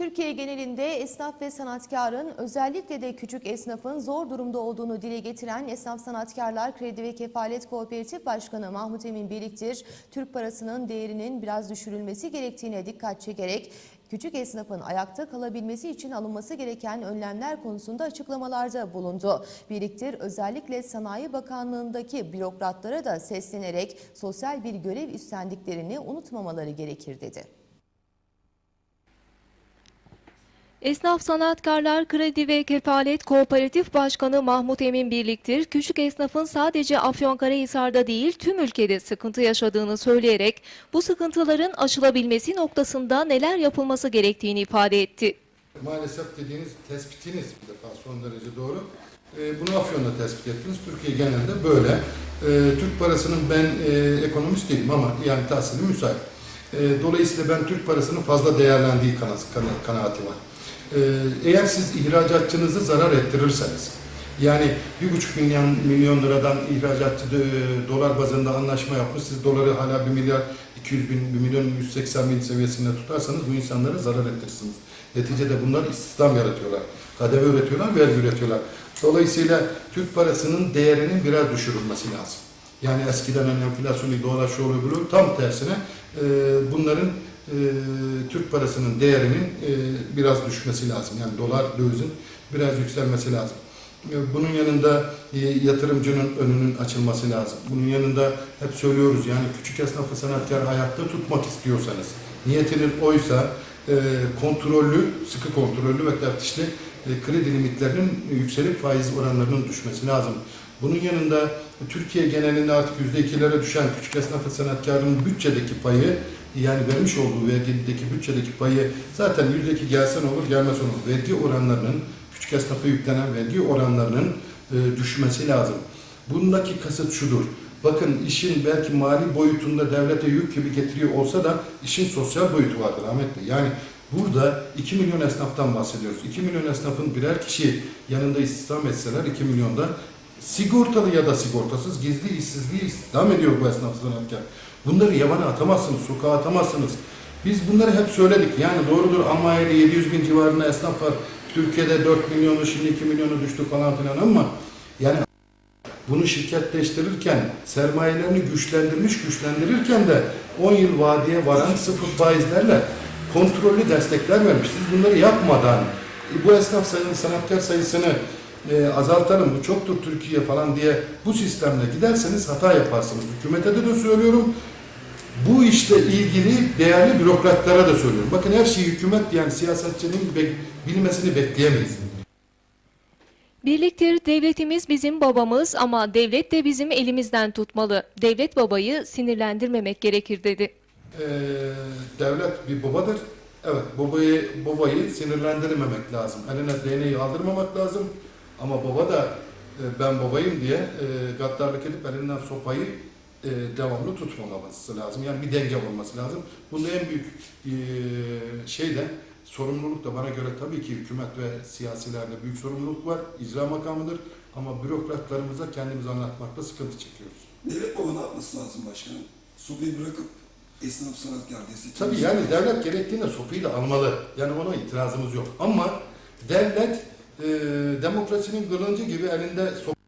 Türkiye genelinde esnaf ve sanatkarın özellikle de küçük esnafın zor durumda olduğunu dile getiren Esnaf Sanatkarlar Kredi ve Kefalet Kooperatif Başkanı Mahmut Emin Biriktir, Türk parasının değerinin biraz düşürülmesi gerektiğine dikkat çekerek küçük esnafın ayakta kalabilmesi için alınması gereken önlemler konusunda açıklamalarda bulundu. Biriktir özellikle Sanayi Bakanlığındaki bürokratlara da seslenerek sosyal bir görev üstlendiklerini unutmamaları gerekir dedi. Esnaf Sanatkarlar Kredi ve Kefalet Kooperatif Başkanı Mahmut Emin Birliktir, küçük esnafın sadece Afyonkarahisar'da değil tüm ülkede sıkıntı yaşadığını söyleyerek bu sıkıntıların aşılabilmesi noktasında neler yapılması gerektiğini ifade etti. Maalesef dediğiniz tespitiniz bir defa son derece doğru. Ee, bunu Afyon'da tespit ettiniz. Türkiye genelinde böyle. Ee, Türk parasının ben e, ekonomist değilim ama yani tahsili müsait. Ee, dolayısıyla ben Türk parasının fazla değerlendiği kana- kanaati var. Ee, eğer siz ihracatçınızı zarar ettirirseniz, yani bir buçuk milyon, milyon liradan ihracatçı e, dolar bazında anlaşma yapmış, siz doları hala 1 milyar 200 bin, 1 milyon 180 bin seviyesinde tutarsanız bu insanlara zarar ettirirsiniz. Neticede bunlar istihdam yaratıyorlar, kademe üretiyorlar, vergi üretiyorlar. Dolayısıyla Türk parasının değerinin biraz düşürülmesi lazım. Yani eskiden hani enflasyonu, dolar şu oluyor. tam tersine e, bunların e, Türk parasının değerinin e, biraz düşmesi lazım. Yani dolar, dövizin biraz yükselmesi lazım. E, Bunun yanında yatırımcının önünün açılması lazım. Bunun yanında hep söylüyoruz yani küçük esnafı sanatkar ayakta tutmak istiyorsanız, niyetiniz oysa kontrollü, sıkı kontrollü ve teftişli kredi limitlerinin yükselip faiz oranlarının düşmesi lazım. Bunun yanında Türkiye genelinde artık %2'lere düşen küçük esnafı sanatkarın bütçedeki payı yani vermiş olduğu vergideki bütçedeki payı zaten %2 gelsen olur gelmez olur. Vergi oranlarının küçük esnafa yüklenen vergi oranlarının e, düşmesi lazım. Bundaki kasıt şudur. Bakın işin belki mali boyutunda devlete yük gibi getiriyor olsa da işin sosyal boyutu vardır Ahmet Bey. Yani burada 2 milyon esnaftan bahsediyoruz. 2 milyon esnafın birer kişi yanında istihdam etseler 2 milyonda sigortalı ya da sigortasız gizli işsizliği istihdam ediyor bu esnaf sanatkar. Bunları yabana atamazsınız, sokağa atamazsınız. Biz bunları hep söyledik. Yani doğrudur Almanya'da 700 bin civarında esnaf var. Türkiye'de 4 milyonu şimdi 2 milyonu düştü falan filan ama yani bunu şirketleştirirken sermayelerini güçlendirmiş güçlendirirken de 10 yıl vadeye varan sıfır faizlerle kontrollü destekler vermiş. Siz bunları yapmadan e, bu esnaf sayının sanatkar sayısını e, azaltalım bu çoktur Türkiye falan diye bu sistemle giderseniz hata yaparsınız. Hükümete de, de söylüyorum. Bu işle ilgili değerli bürokratlara da söylüyorum. Bakın her şeyi hükümet yani siyasetçinin be- bilmesini bekleyemeyiz. Birliktir, devletimiz bizim babamız ama devlet de bizim elimizden tutmalı. Devlet babayı sinirlendirmemek gerekir dedi. Ee, devlet bir babadır. Evet, babayı babayı sinirlendirmemek lazım. Eline değneği aldırmamak lazım. Ama baba da e, ben babayım diye e, gaddarlık edip elinden sopayı e, devamlı tutmaması lazım. Yani bir denge olması lazım. Bunda en büyük e, şey de sorumluluk da bana göre tabii ki hükümet ve siyasilerde büyük sorumluluk var. İcra makamıdır. Ama bürokratlarımıza kendimiz anlatmakta sıkıntı çekiyoruz. Devlet baba ne yapması lazım başkanım? Sopayı bırakıp esnaf sanatkar destek. Tabii yani devlet gerektiğinde sopayı da almalı. Yani ona itirazımız yok. Ama devlet e, demokrasinin kılıncı gibi elinde sopa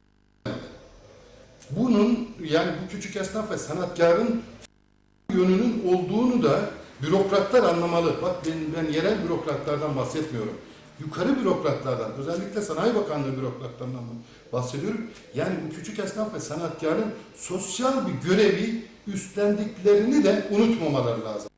bunun yani bu küçük esnaf ve sanatkarın yönünün olduğunu da bürokratlar anlamalı. Bak ben, ben yerel bürokratlardan bahsetmiyorum. Yukarı bürokratlardan, özellikle Sanayi Bakanlığı bürokratlarından bahsediyorum. Yani bu küçük esnaf ve sanatkarın sosyal bir görevi üstlendiklerini de unutmamaları lazım.